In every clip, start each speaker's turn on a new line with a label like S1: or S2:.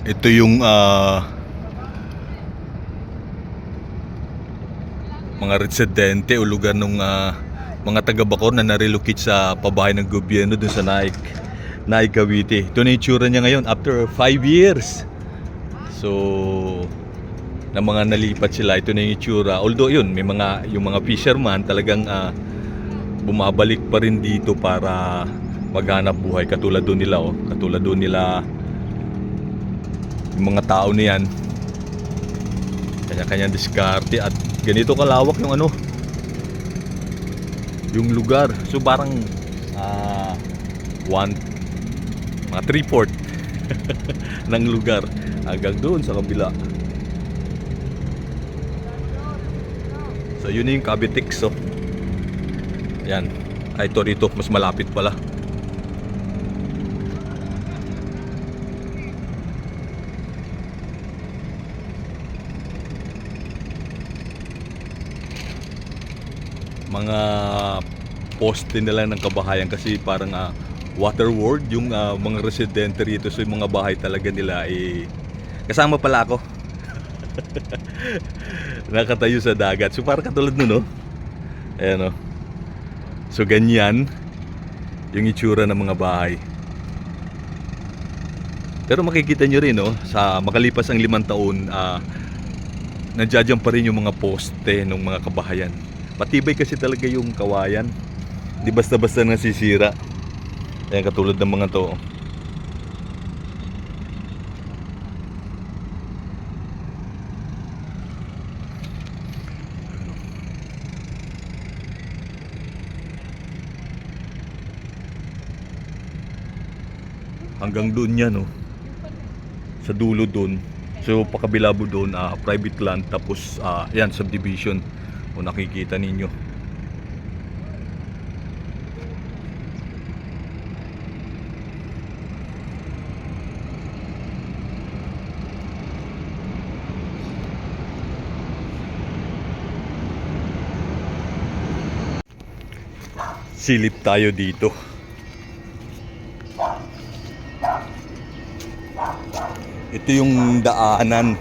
S1: Ito yung ah, mga residente o lugar ng mga taga Bacor na narelocate sa pabahay ng gobyerno dun sa Naik, Naik Cavite. Ito na yung tsura niya ngayon after 5 years. So, na mga nalipat sila, ito na yung itsura. Although yun, may mga, yung mga fisherman talagang ah, bumabalik pa rin dito para maghanap buhay. Katulad doon nila, oh. Katulad doon nila yung mga tao na yan. Kanya-kanyang diskarte at ganito kalawak yung ano, yung lugar. So parang ah one, mga three-fourth ng lugar hanggang doon sa kabila. So yun yung Cavitex oh. Yan. Ay ito rito, mas malapit pala. Mga poste nila ng kabahayan kasi parang ah, water world yung ah, mga residente rito. So yung mga bahay talaga nila eh kasama pala ako. Nakatayo sa dagat. So parang katulad nun no? Ayan oh so ganyan yung itsura ng mga bahay. Pero makikita nyo rin no? Sa makalipas ang limang taon ah nandiyan pa rin yung mga poste ng mga kabahayan Matibay kasi talaga yung kawayan. Di basta-basta nasisira. Ayan katulad ng mga to. Hanggang doon yan, no? Sa dulo doon. So, pakabilabo doon, ah, private land. Tapos, ah, yan, subdivision kung nakikita ninyo. Silip tayo dito. Ito yung daanan.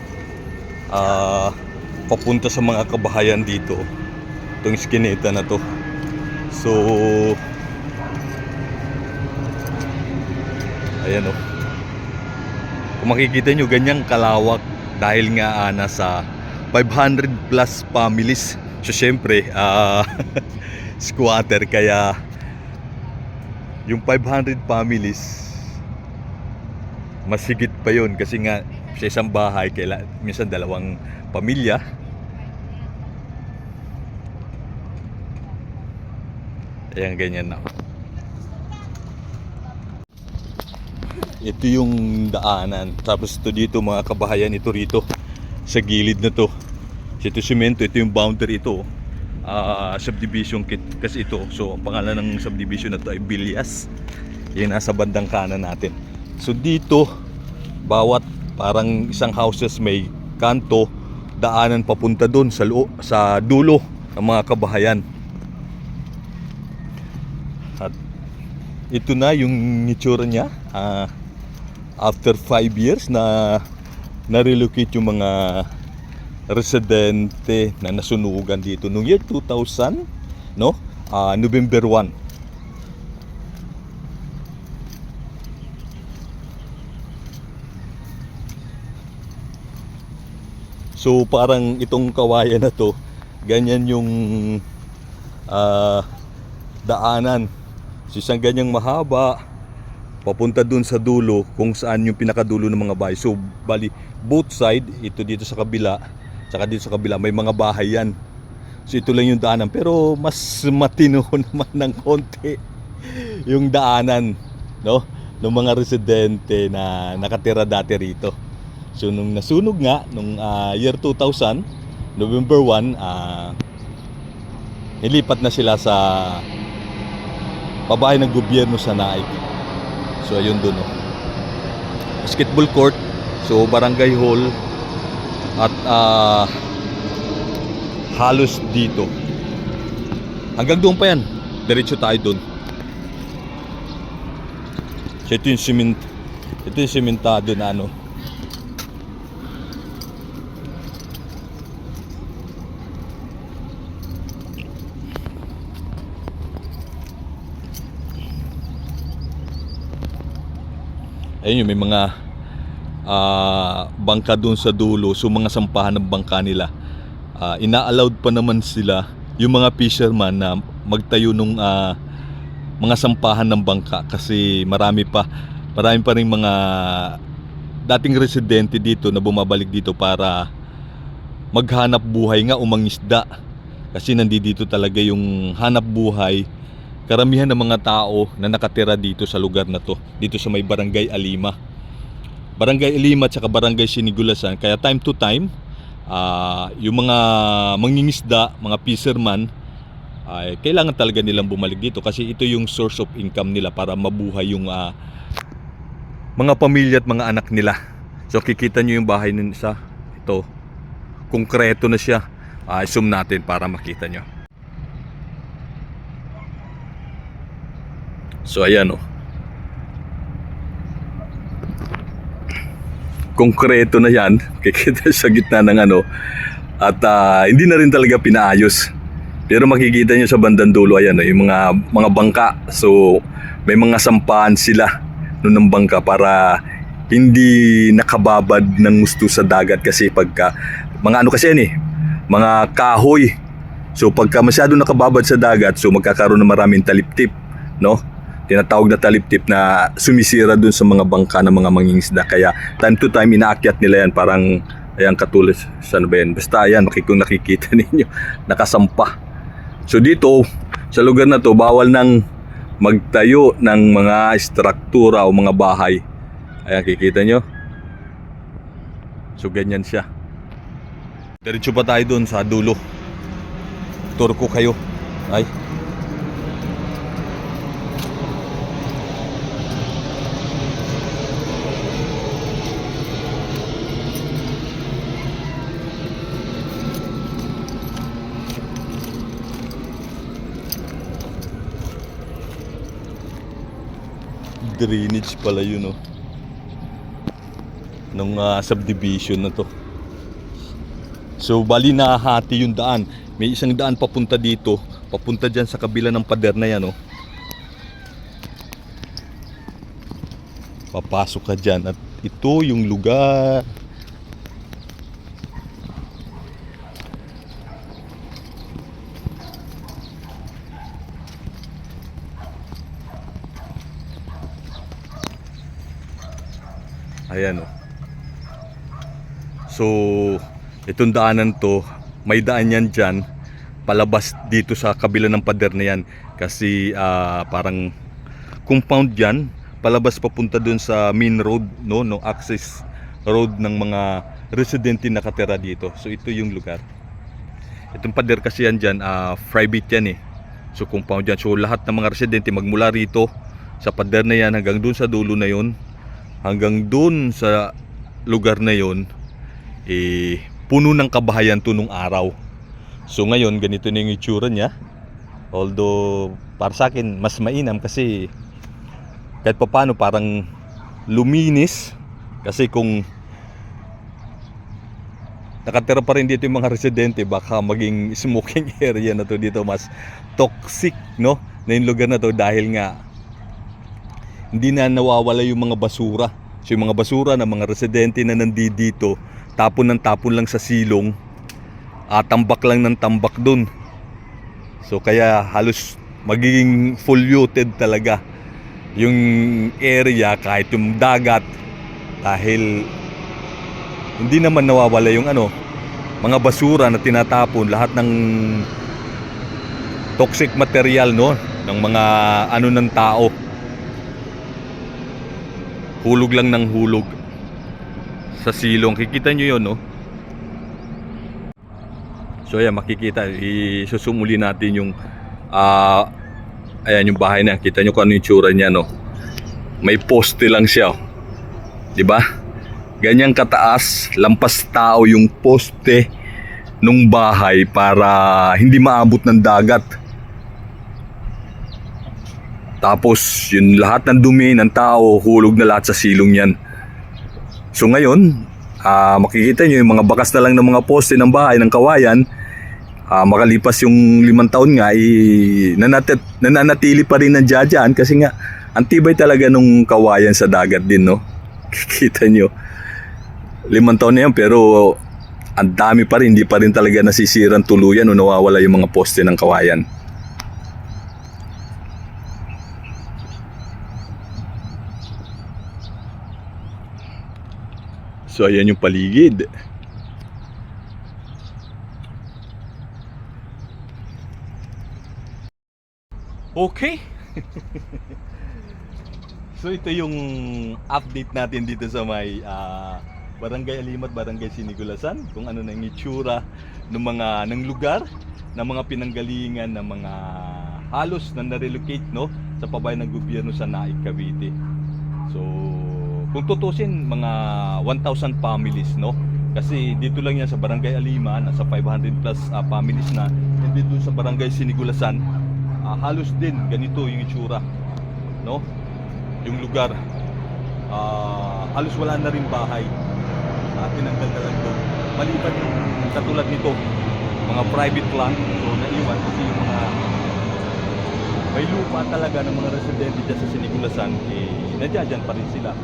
S1: Ah papunta sa mga kabahayan dito itong skineta na to. So ayan o kung makikita nyo ganyang kalawak dahil nga ah, nasa 500 plus families. So syempre ah, squatter. Kaya yung 500 families mas higit pa yon kasi nga sa isang bahay kaila minsan dalawang pamilya. Ayan ganyan na. Ito yung daanan. Tapos ito dito mga kabahayan ito rito. Sa gilid na to. Ito simento ito yung boundary ito. Ah subdivision kit. Kasi ito so ang pangalan ng subdivision na to ay Bilyas. Yung nasa bandang kanan natin. So dito bawat parang isang houses may kanto daanan papunta doon sa loo, sa dulo ng mga kabahayan. At ito na yung itsura niya ah, after 5 years na na-relocate yung mga residente na nasunugan dito. Noong year 2000 no? Ah, November 1 So parang itong kawayan na to, ganyan yung ah, daanan. So isang ganyang mahaba, papunta dun sa dulo kung saan yung pinakadulo ng mga bahay. So bali, both side, ito dito sa kabila, saka dito sa kabila, may mga bahay yan. So ito lang yung daanan. Pero mas matino naman ng konti yung daanan, no? ng mga residente na nakatira dati rito. So nung nasunog nga nung ah, year 2000, November 1, ah nilipat na sila sa pabahay ng gobyerno sa Naik. So ayun doon oh. Basketball court, so barangay hall at ah, halos dito. Hanggang doon pa yan. Diretso tayo doon. So ito yung sementado na ano, ayun yun, may mga ah, bangka doon sa dulo. So mga sampahan ng bangka nila. Ah, ina-allowed pa naman sila yung mga fisherman na magtayo nung ah, mga sampahan ng bangka kasi marami pa marami pa rin mga dating residente dito na bumabalik dito para maghanap buhay nga umangisda kasi nandito talaga yung hanap buhay karamihan ng mga tao na nakatira dito sa lugar na to dito sa may barangay Alima barangay Alima at saka barangay Sinigulasan kaya time to time ah, yung mga mangingisda mga fisherman ay kailangan talaga nilang bumalik dito kasi ito yung source of income nila para mabuhay yung ah, mga pamilya at mga anak nila. So kikita nyo yung bahay sa ito. Konkreto na siya. Ah, zoom natin para makita nyo. So ayan oh. Konkreto na yan. Kikita sa gitna ng ano. At ah, hindi na rin talaga pinaayos. Pero makikita nyo sa bandang dulo ayan oh, yung mga mga bangka. So may mga sampahan sila noon ng bangka para hindi nakababad ng gusto sa dagat kasi pagka mga ano kasi yan eh mga kahoy so pagka masyado nakababad sa dagat so magkakaroon ng maraming taliptip no tinatawag na taliptip na sumisira dun sa mga bangka ng mga mangingisda kaya time to time inaakyat nila yan parang ayan katulad sa ano ba yan basta ayan makikung nakikita ninyo nakasampa so dito sa lugar na to bawal nang magtayo ng mga struktura o mga bahay. Ayan, kikita nyo. So, ganyan siya. Diretso pa tayo doon sa dulo. Tour ko kayo. Ay. Drainage pala yun oh. Nung ah, subdivision na to. So bali nahati yung daan. May isang daan papunta dito, papunta diyan sa kabila ng pader na yan oh. Papasok ka diyan at ito yung lugar. Ayan oh. So, itong daanan to, may daan yan dyan, palabas dito sa kabila ng pader na yan. Kasi ah, parang compound yan, palabas papunta dun sa main road, no, no access road ng mga residente na nakatira dito. So, ito yung lugar. Itong pader kasi yan dyan, ah, private yan eh. So, compound yan. So, lahat ng mga residente magmula rito, sa pader na yan, hanggang dun sa dulo na yun, hanggang dun sa lugar na yon eh puno ng kabahayan to nung araw. So ngayon ganito na yung itsura niya. Although para sa akin mas mainam kasi kahit papaano parang luminis kasi kung nakatira pa rin dito yung mga residente baka maging smoking area na to dito mas toxic no na yung lugar na to dahil nga hindi na nawawala yung mga basura. So yung mga basura ng mga residente na nandito, tapon ng tapon lang sa silong, at tambak lang ng tambak dun. So kaya halos magiging polluted talaga yung area kahit yung dagat dahil hindi naman nawawala yung ano mga basura na tinatapon lahat ng toxic material no ng mga ano ng tao hulog lang ng hulog sa silong. Kikita nyo yun, no? So, ayan, makikita. Isusumuli natin yung ah ayan, yung bahay na. Kita nyo kung ano yung tsura niya, no? May poste lang siya. oh. Di ba? Ganyang kataas, lampas tao yung poste nung bahay para hindi maabot ng dagat. Tapos, yun lahat ng dumi ng tao, hulog na lahat sa silong yan. So ngayon, ah, makikita nyo yung mga bakas na lang ng mga poste ng bahay, ng kawayan, ah, makalipas yung limang taon nga, eh, nanatit, nananatili pa rin ng dyan kasi nga, ang tibay talaga nung kawayan sa dagat din, no? Kita nyo. Limang taon na yan pero ang dami pa rin. Hindi pa rin talaga nasisirang tuluyan o nawawala yung mga poste ng kawayan. So ayan yung paligid. Okay. so ito yung update natin dito sa may ah, Barangay Alimat, Barangay Sinigulasan, kung ano na yung itsura ng mga ng lugar, ng mga pinanggalingan ng mga halos na na-relocate no sa pabayan ng gobyerno sa Naik Cavite. So, kung tutusin mga 1,000 families no? Kasi dito lang yan sa Barangay Alima nasa 500 plus ah, families na. And doon sa Barangay Sinigulasan ah, halos din ganito yung itsura no? Yung lugar. Ah, halos wala na rin bahay. Uh, tinanggal na lang doon maliban yung katulad nito mga private land so naiwan kasi yung mga may lupa talaga ng mga residente dyan sa Sinigulasan eh nadyan pa rin sila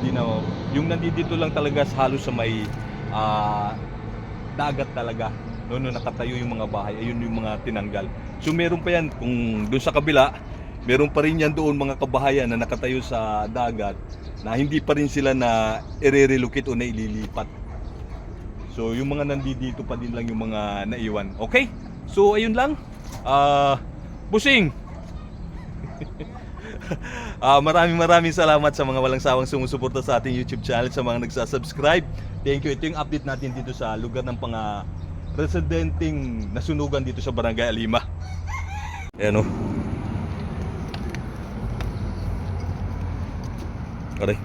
S1: hindi na yung nandito lang talaga halos sa may ah, dagat talaga. No, no nakatayo yung mga bahay ayun yung mga tinanggal. So meron pa yan. Kung doon sa kabila meron pa rin yan doon mga kabahayan na nakatayo sa dagat na hindi pa rin sila na i-relocate o na ililipat so yung mga nandito pa din lang yung mga naiwan. Okay? So ayun lang. Ah busing Ah, maraming maraming salamat sa mga walang sawang sumusuporta sa ating YouTube channel, sa mga nagsasubscribe. Thank you. Ito yung update natin dito sa lugar ng mga residenteng nasunugan dito sa Barangay Alima. Ayan o. Aray.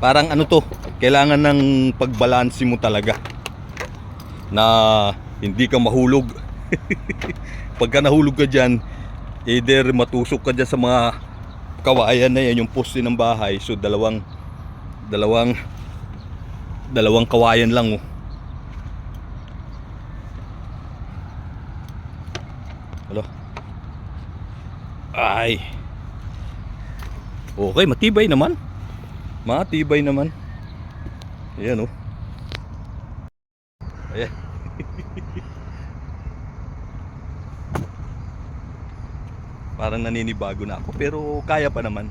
S1: Parang ano to, kailangan ng pagbalansi mo talaga na hindi ka mahulog. Pagka nahulog ka dyan, either matusok ka dyan sa mga kawayan na yan, yung poste ng bahay. So dalawang, dalawang, dalawang kawayan lang oh. Hello? Ay. Okay, matibay naman. Matibay naman. Ayan oh. Ayan. Parang naninibago na ako pero kaya pa naman.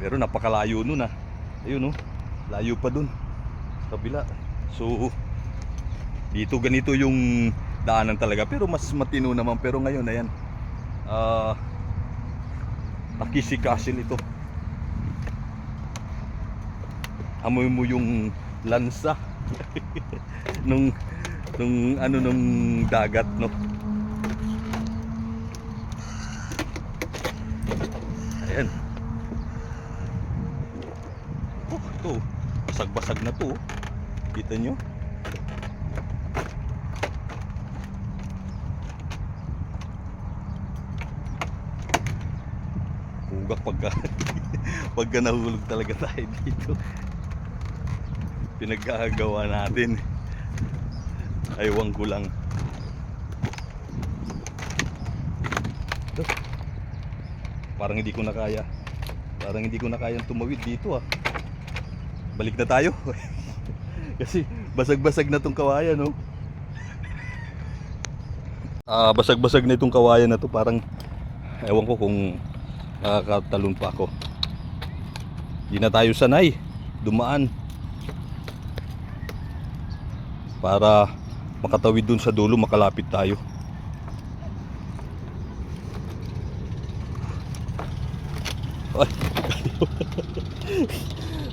S1: Pero napakalayo nun ah. Ayun oh. Layo pa dun. Kabila. So dito ganito yung daanan talaga pero mas matino naman pero ngayon ayan. Ah nakisikasil ito. Amoy mo yung lansa nung nung ano nung dagat no. Ayan. Oh, ito. Basag-basag na to. Kita nyo? Hugak pagka pagka nahulog talaga tayo dito. Pinagkagawa natin. Aywan ko lang. Parang hindi ko na kaya. Parang hindi ko na kayang tumawid dito ah. Balik na tayo. Kasi basag-basag na tong kawayan no. Ah, basag-basag na itong kawayan na to. Parang ewan ko kung nakakatalon pa ako. Hindi na tayo sanay dumaan. Para makatawid dun sa dulo, makalapit tayo. Ay.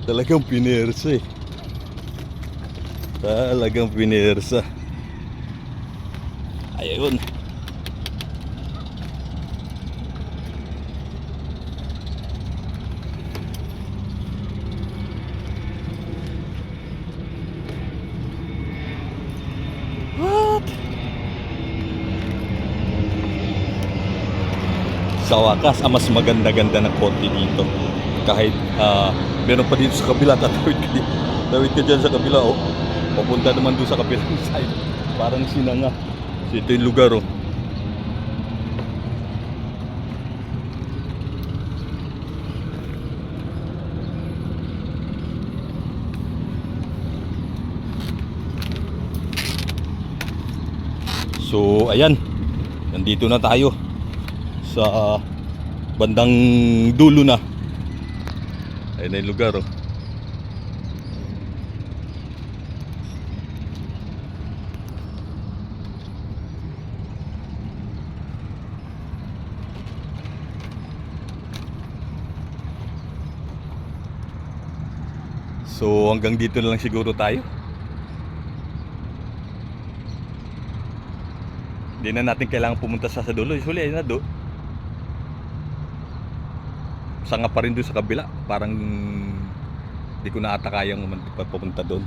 S1: Talagang pinersa eh. Talagang pinersa. Ayun. Sa wakas, ah, mas maganda-ganda ng konti dito. Kahit ah, meron pa dito sa kabila. Tatawid ka, tawid ka dyan sa kabila oh. Papunta naman doon sa kabilang side. Parang sinanga. So ito yung lugar oh. So ayan. Nandito na tayo Sa ah, bandang dulo na. Ayan na lugar oh. So hanggang dito na lang siguro tayo. Hindi na natin kailangan pumunta sa sa dulo. Usually ayun na do. Sanga pa rin doon sa kabila. Parang hindi ko na ata kayang papunta doon.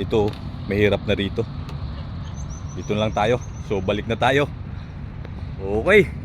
S1: Ito, mahirap na rito. Dito lang tayo. So balik na tayo. Okay.